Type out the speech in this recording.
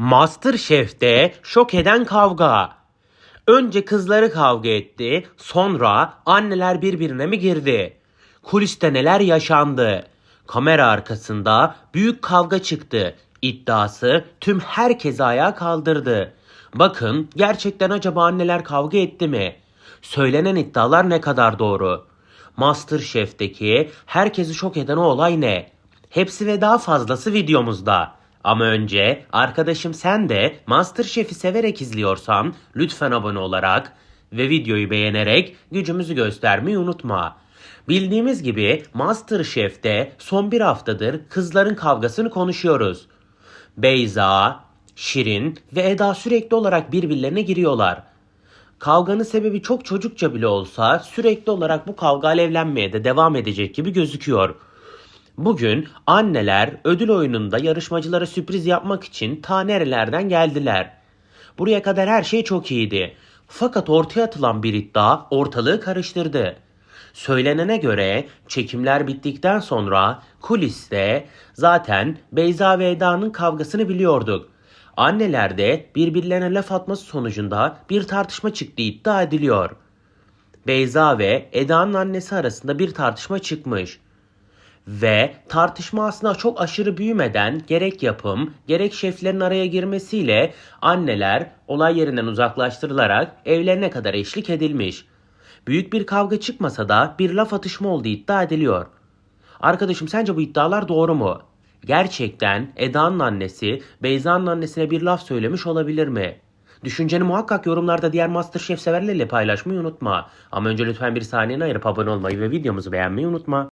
Masterchef'te şok eden kavga. Önce kızları kavga etti, sonra anneler birbirine mi girdi? Kuliste neler yaşandı? Kamera arkasında büyük kavga çıktı. İddiası tüm herkesi ayağa kaldırdı. Bakın gerçekten acaba anneler kavga etti mi? Söylenen iddialar ne kadar doğru? Masterchef'teki herkesi şok eden o olay ne? Hepsi ve daha fazlası videomuzda. Ama önce arkadaşım sen de Masterchef'i severek izliyorsan lütfen abone olarak ve videoyu beğenerek gücümüzü göstermeyi unutma. Bildiğimiz gibi Masterchef'te son bir haftadır kızların kavgasını konuşuyoruz. Beyza, Şirin ve Eda sürekli olarak birbirlerine giriyorlar. Kavganın sebebi çok çocukça bile olsa sürekli olarak bu kavga alevlenmeye de devam edecek gibi gözüküyor. Bugün anneler ödül oyununda yarışmacılara sürpriz yapmak için ta nerelerden geldiler. Buraya kadar her şey çok iyiydi. Fakat ortaya atılan bir iddia ortalığı karıştırdı. Söylenene göre çekimler bittikten sonra kuliste zaten Beyza ve Eda'nın kavgasını biliyorduk. Anneler de birbirlerine laf atması sonucunda bir tartışma çıktığı iddia ediliyor. Beyza ve Eda'nın annesi arasında bir tartışma çıkmış. Ve tartışma aslında çok aşırı büyümeden gerek yapım gerek şeflerin araya girmesiyle anneler olay yerinden uzaklaştırılarak evlerine kadar eşlik edilmiş. Büyük bir kavga çıkmasa da bir laf atışma olduğu iddia ediliyor. Arkadaşım sence bu iddialar doğru mu? Gerçekten Eda'nın annesi Beyza'nın annesine bir laf söylemiş olabilir mi? Düşünceni muhakkak yorumlarda diğer Masterchef severlerle paylaşmayı unutma. Ama önce lütfen bir saniyeni ayırıp abone olmayı ve videomuzu beğenmeyi unutma.